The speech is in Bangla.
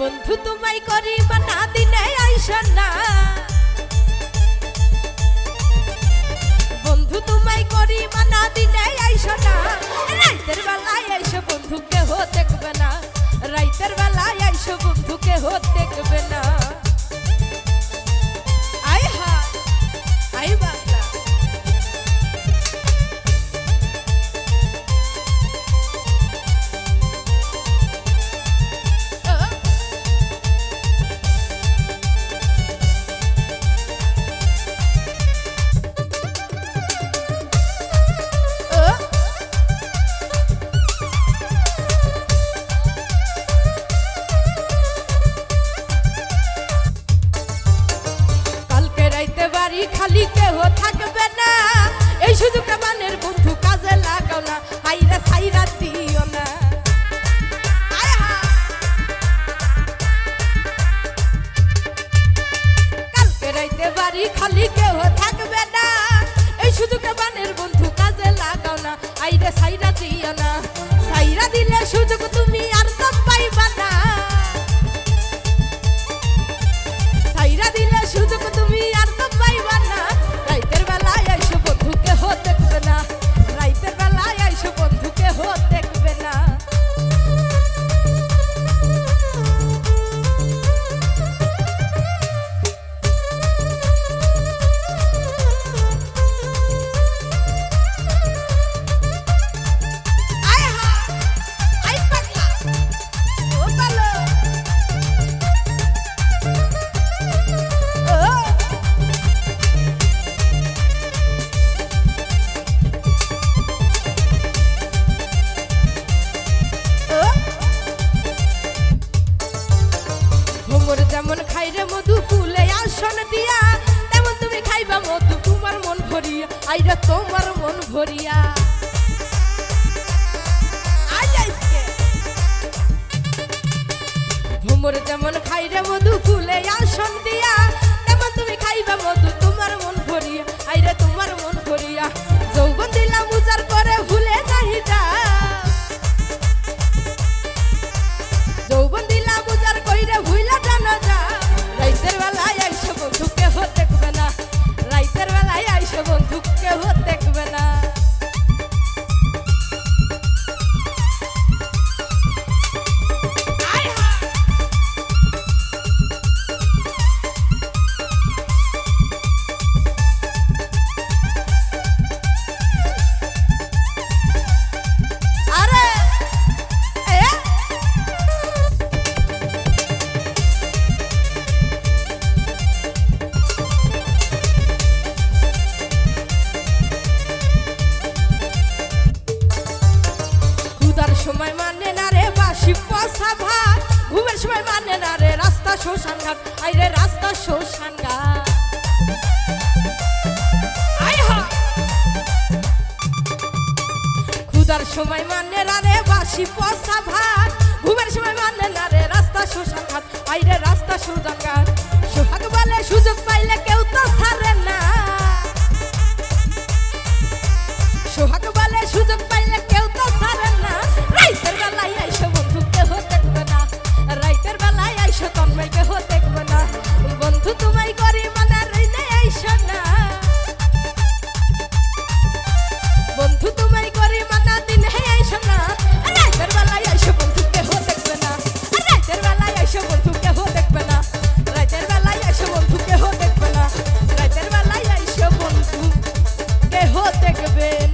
বন্ধু, তোমায় করি না দিনে আইস না। বন্ধু, তোমায় করি না দিনে আইস না। রাইতের বেলায় আইসো বন্ধু, কেহ দেখবে না। রাইতের বেলায় আইসো বন্ধু, কেহ না আসন দিয়া, তেমন তুমি খাইবা মধু, তোমার মন ভরিয়া, আইরা তোমার মন ভরিয়া। যেমন খাইরে মধু ফুলে আসন দিয়া, তেমন তুমি খাইবা মধু সময় মানে না রে বাসি পয়সা ভাত। ঘুমের সময় মানে না রে রাস্তা শ্মশান ঘাট। আইরে রাস্তা শ্মশান ঘাট। সময় মানে না রে বাসি পয়সা ভাত। ঘুমের সময় মানে না রে রাস্তা শ্মশান ঘাট। আইরে রাস্তা শ্মশান ঘাট। সোহাগ বলে সুযোগ পাইলে কেউ Baby.